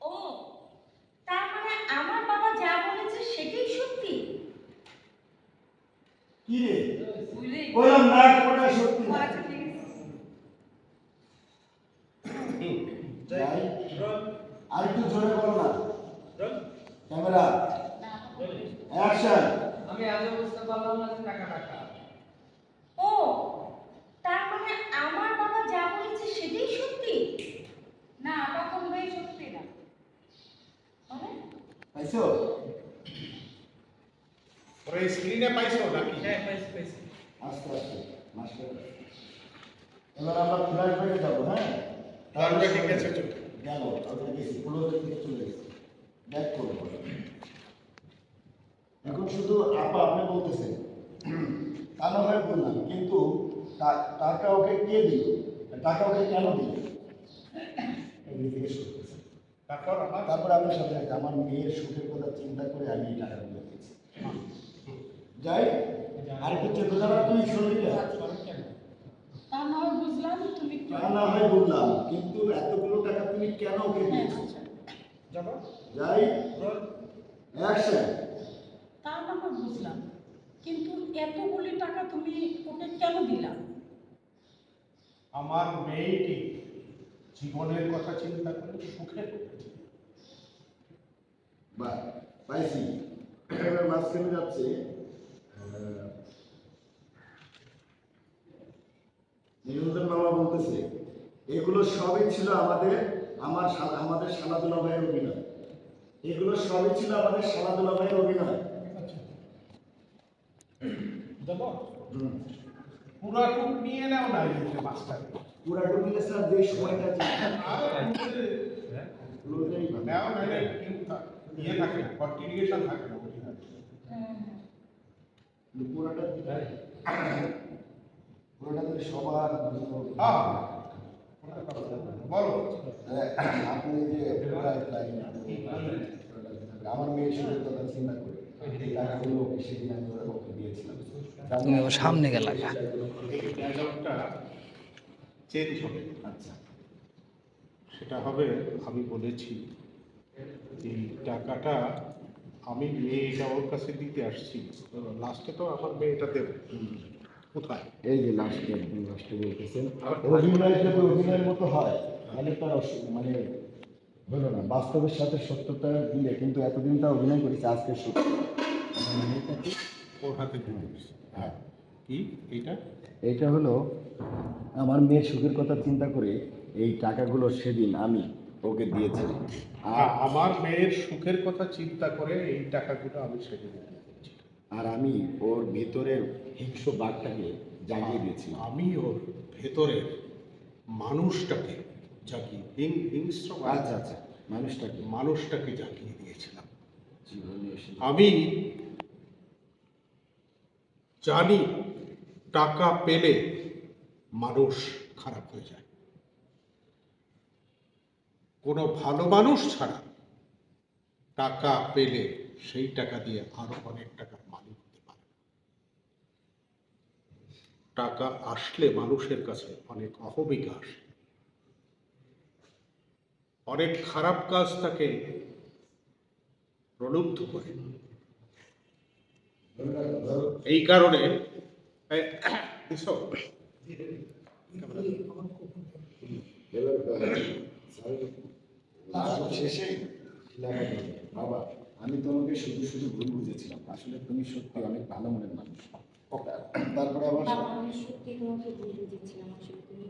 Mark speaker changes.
Speaker 1: ও তার মানে আমার বাবা যা বলেছে সেটাই সত্যি?
Speaker 2: কি রে? বললাম না কোনটা সত্যি? না
Speaker 1: আচ্ছা
Speaker 2: আর একটু জোরে বলো না। ক্যামেরা। অ্যাকশন
Speaker 3: আমি আজও বুঝতে পারলাম না টাকা টাকা
Speaker 1: ও তার মানে আমার বাবা যা বলেছে সেটাই সত্যি না এটা কোনোটাই সত্যি না মানে
Speaker 2: পাইছো?
Speaker 4: ওরা স্ক্রিনে পাইছো নাকি?
Speaker 3: হ্যাঁ পাইছি পাইছি।
Speaker 2: আস্তে আস্তে মাস্টার। এবার আমরা ফ্ল্যাশব্যাকে যাব হ্যাঁ?
Speaker 4: ফ্ল্যাশব্যাকে গেছে চলে।
Speaker 2: গেল আমরা গেছি ক্লোজের দিকে চলে গেছি ব্যাক করব। এখন শুধু আপা আপনি বলতেছেন। তা না হয় বললাম কিন্তু টাকা ওকে কে দিল? টাকা ওকে কেন দিল? এই জিজ্ঞেস করতেছে
Speaker 4: তারপর আমার
Speaker 2: তারপর আপনার সাথে আছে, আমার মেয়ের সুখের কথা চিন্তা করে আমি এই টাকাগুলো দিয়েছি। যাই আর কিছু বোঝাবার তুই শুনলি না?
Speaker 1: তা না হয় বুঝলাম তুমি
Speaker 2: তা না হয় বললাম কিন্তু এতগুলো টাকা তুমি কেন ওকে দিয়েছ?
Speaker 4: যাব?
Speaker 2: যাই অ্যাকশন।
Speaker 5: তা না হয় বুঝলাম কিন্তু এতগুলি টাকা তুমি ওকে কেন দিলাম
Speaker 4: আমার মেয়েটি জীবনের কথা চিন্তা করে সুখের।
Speaker 2: বা পাইছি। মাঝখানে যাচ্ছে নিরঞ্জন মামা বলতেছে এগুলো সবই ছিল আমাদের আমার আমাদের সালাদুল্লাহ ভাইয়ের অভিনয়। এগুলো সবই ছিল আমাদের সালাদুল্লাহ ভাইয়ের অভিনয়।
Speaker 4: যাব
Speaker 2: হুম।
Speaker 4: পুরাটুক নিয়ে নাও না মাস্টার
Speaker 2: পুরাটুকু মিলে স্যার যে সময়টা
Speaker 4: ইয়ে থাকে কন্টিনিউশন থাকে না
Speaker 2: পুরোটা পুরোটা যদি সবার
Speaker 4: বলো।
Speaker 2: আপনি যে পুরা আমার মেয়ের সুখের কথা চিন্তা করে।
Speaker 6: তুমি সামনে গেলা
Speaker 4: চেঞ্জ হবে।
Speaker 2: আচ্ছা।
Speaker 4: সেটা হবে আমি বলেছি এই টাকাটা আমি মেয়েটা ওর কাছে দিতে আসছি। লাস্টে তো আমার মেয়েটা দেবে কোথায়?
Speaker 2: এই যে লাস্টে লাস্টে বলতেছেন। অভিনয় যদি অভিনয়ের মতো হয় তাহলে তার মানে হলো না বাস্তবের সাথে সত্যতা দিলে কিন্তু এতদিন তা অভিনয় করেছে আজকে সত্যি।
Speaker 4: ওর হাতে
Speaker 2: হ্যাঁ।
Speaker 4: কি? এইটা?
Speaker 2: এইটা হলো আমার মেয়ের সুখের কথা চিন্তা করে এই টাকাগুলো সেদিন আমি ওকে দিয়েছি। আর
Speaker 4: আমার মেয়ের সুখের কথা চিন্তা করে এই টাকাগুলো আমি সেদিন
Speaker 2: আর আমি ওর ভেতরের হিংস্র বাঘটাকে জাগিয়ে দিয়েছি।
Speaker 4: আমি ওর ভেতরের মানুষটাকে জাগিয়ে হিং হিংস্র
Speaker 2: আচ্ছা আচ্ছা মানুষটাকে।
Speaker 4: মানুষটাকে জাগিয়ে দিয়েছিলাম।
Speaker 2: জীবনে
Speaker 4: আমি জানি টাকা পেলে মানুষ খারাপ হয়ে যায়। কোনো ভালো মানুষ ছাড়া টাকা পেলে সেই টাকা দিয়ে আরও অনেক টাকার মালিক হতে পারে। টাকা আসলে মানুষের কাছে অনেক অহমিকা আসে। অনেক খারাপ কাজ তাকে প্রলুব্ধ করে। এই কারণে দিছো?
Speaker 2: শেষে বাবা আমি তোমাকে শুধু শুধু ভুল বুঝেছিলাম। আসলে তুমি সত্যি অনেক ভালো মনের মানুষ। তারপরে আবার
Speaker 1: সত্যি তোমাকে ভুল বুঝেছিলাম আসলে তুমি